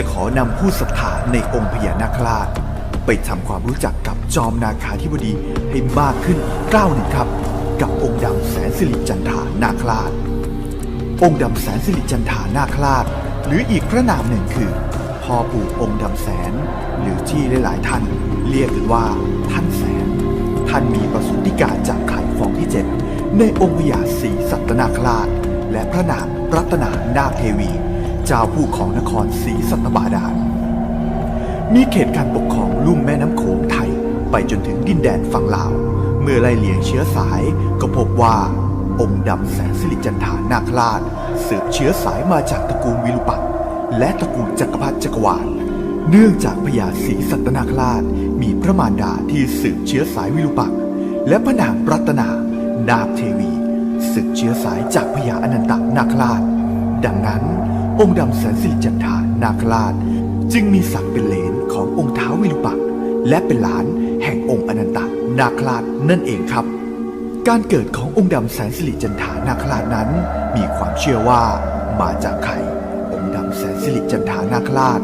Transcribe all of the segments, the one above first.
จะขอนำผู้ศรัทธาในองค์พญานาคราช ไปทำความรู้จักกับจอมนาคาธิบดีให้มากขึ้นก้าวหนึ่งครับ กับองค์ดำแสนสิริจันทานาคราช องค์ดำแสนสิริจันทานาคราช หรืออีกพระนามหนึ่งคือพ่อปู่องค์ดำแสน หรือที่หลายๆท่าน เรียกกันว่าท่านแสน ท่านมีประสูติการจากไข่ฟองที่เจ็ดในองค์พญาศรีสัตนาคราช และพระนามรัตนานาเทวี เจ้าผู้ของนครศรีสัตบาดาลมีเขตการปกครองลุ่มแม่น้ำโขงไทย ไปจนถึงดินแดนฝั่งลาว เมื่อไล่เลียงเชื้อสายก็พบว่า องค์ดำแสนสิริจันทานาคราชสืบเชื้อสายมาจากตระกูลวิรุปักษ์และตระกูลจักรพรรดิจักรวาล เนื่องจากพญาศรีสัตนาคราชมีพระมารดาที่สืบเชื้อสายวิรุปักษ์และพระนางรัตนา นาคเทวีสืบเชื้อสายจากพญาอนันตนาคราช ดังนั้น องค์ดำแสนสิริจันทานาคราช จึงมีศักดิ์เป็นเหลนขององค์ท้าววิรุปักษ์และเป็นหลานแห่งองค์อนันตนาคราชนั่นเองครับ การเกิดขององค์ดำแสนสิริจันทานาคราชนั้น มีความเชื่อว่ามาจากใครองค์ดำแสนสิริจันทานาคราช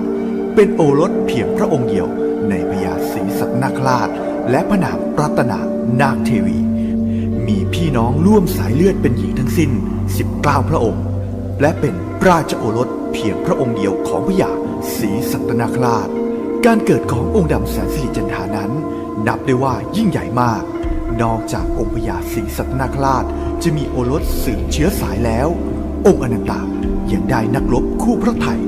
เป็นโอรสเพียงพระองค์เดียวในพญาศรีสัตนาคราช และพระนางรัตนานาคเทวี มีพี่น้องร่วมสายเลือดเป็นหญิงทั้งสิ้น 19 พระองค์ และเป็นราชโอรสเพียงพระองค์เดียวของพระยาศรีสัตนาคราช การเกิดขององค์ดำแสนสิริจันทานั้น นับได้ว่ายิ่งใหญ่มาก นอกจากองค์พญาศรีสัตนาคราช จะมีโอรสสืบเชื้อสายแล้ว องค์อนันตายังได้นักรบคู่พระไทย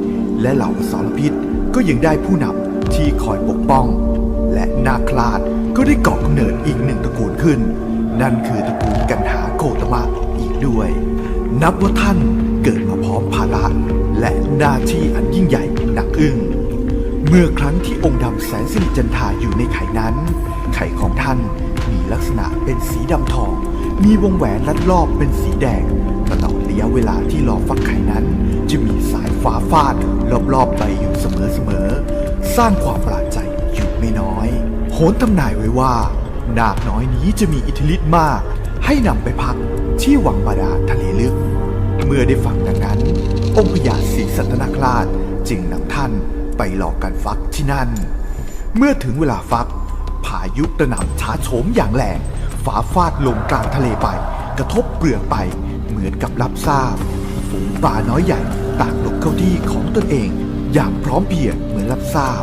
และเหล่าอสรพิษก็ยังได้ผู้นำที่คอยปกป้อง และนาคราชก็ได้ก่อกำเนิดอีกหนึ่งตระกูลขึ้น นั่นคือตระกูลกันหาโกตมะอีกด้วย นับว่าท่าน อมภาระและหน้าที่อันยิ่งใหญ่หนักอึ้งเมื่อครั้งที่องค์ดำแสนสิริจันทาอยู่ในไข่นั้น ไข่ของท่านมีลักษณะเป็นสีดำทอง มีวงแหวนลัดรอบเป็นสีแดงตลอดระยะเวลาที่รอฟักไข่นั้น จะมีสายฟ้าฟาดรอบๆไปอยู่เสมอๆสร้างความประหลาดใจอยู่ไม่น้อย โหนตำนายไว้ว่า นาคน้อยนี้จะมีอิทธิฤทธิ์มาก ให้นำไปพักที่วังบาดาลทะเลลึก เมื่อได้ฟังดังนั้น องค์พญาศรีสัตนคราชจึงนำท่านไปหลอกกันฟักที่นั่น เมื่อถึงเวลาฟักพายุกระหน่ำช้าโฉมอย่างแรงฝาฟาดลงกลางทะเลไป กระทบเปลือกไป เหมือนกับรับทราบ ฝูงปลาน้อยใหญ่ต่างหลบเข้าที่ของตนเอง อย่างพร้อมเพรียงเหมือนรับทราบ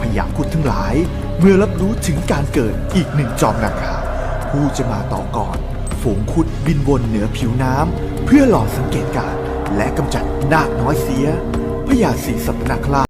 พญาครุดทั้งหลาย เมื่อรับรู้ถึงการเกิดอีกหนึ่งจอมนาคาผู้จะมาต่อก่อน ฝูงคุดบินวนเหนือผิวน้ำ เพื่อหลอกสังเกตการณ์และกำจัดนาคน้อยเสียพญาศรีสัตนคราช